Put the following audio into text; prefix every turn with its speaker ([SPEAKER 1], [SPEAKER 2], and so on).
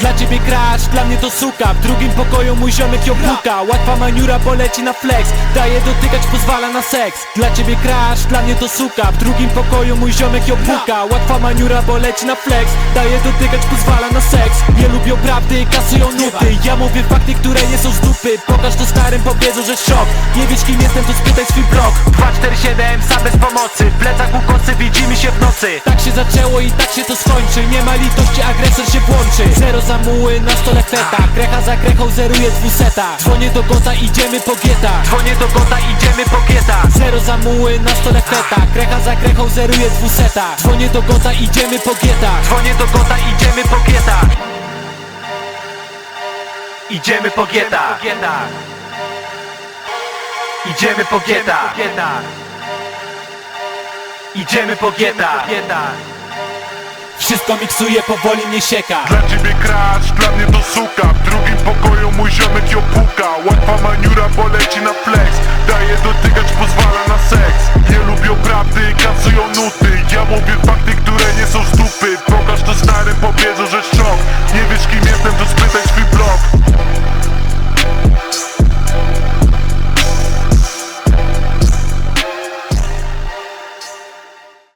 [SPEAKER 1] Dla ciebie crash, dla mnie to suka. W drugim pokoju mój ziomek ją puka. Łatwa maniura, bo leci na flex. Daje dotykać, pozwala na seks. Dla ciebie crash, dla mnie to suka. W drugim pokoju mój ziomek ją puka. Łatwa maniura, bo leci na flex. Daje dotykać, pozwala na seks. Nie lubią prawdy, kasują nuty. Ja mówię fakty, które nie są z dupy. Pokaż to starym, powiedzą, że szok. Nie wiesz kim jestem, to spytaj swój blog. 247, sam bez pomocy. W plecach ukosy, widzimy się w nocy. Tak się zaczęło i tak się to skończy. Nie ma litości, agresor się włączy. Zero zamuły na stole feta. Krecha za krechą zeruje dwuseta Dzwonię do gota, idziemy po gieta. Dzwonię do gota, idziemy po gieta. Zero zamuły na stole feta. Krecha za krechą zeruje dwuseta Dzwonię do gota, idziemy po gieta. Dzwonię do gota, idziemy po gieta. Idziemy po gieta. Idziemy po gieta. Idziemy po gieta Wszystko miksuje, powoli mnie sieka.
[SPEAKER 2] Dla ciebie crash, dla mnie to suka. W drugim pokoju mój ziomek ją puka. Łatwa maniura, bo leci na flex. Daje dotykać, pozwala na seks. Nie lubią prawdy, kasują nuty. Ja mówię fakty, które nie są z dupy. Pokaż to starym, powiedzą,